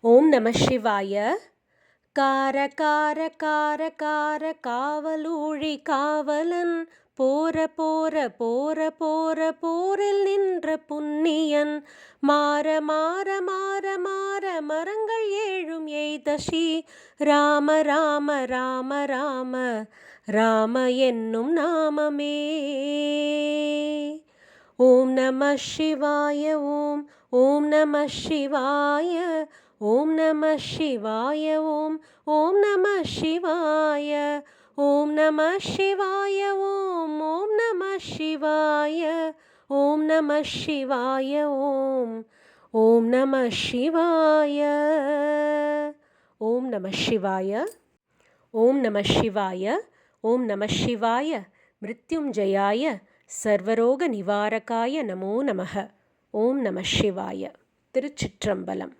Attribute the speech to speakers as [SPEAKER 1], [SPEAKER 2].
[SPEAKER 1] ஓம் நம சிவாய. கார கார கார கார காவலூழி காவலன் போற போற போற போற போரில் நின்ற புன்னியன் மாற மாற மாற மாற மரங்கள் ஏழும் எய்தசி ராம ராம ராம ராம ராம என்னும் நாமமே. ஓம் நம சிவாய ஓம் ஓம் நம சிவாய ஓம் நம சிவாய ஓம் ஓம் நம சிவாய ஓம் நம சிவாய ஓம் ஓம் நம சிவாய ஓம் நம சிவாய ஓம் ஓம் நம சிவாய ஓம் நம சிவாய ஓம் நம சிவாய ஓம் நம சிவாய மிருத்யுஞ்சயாய சர்வரோக நிவாரகாய நமோ நமக ஓம் நம சிவாய திருச்சிற்றம்பலம்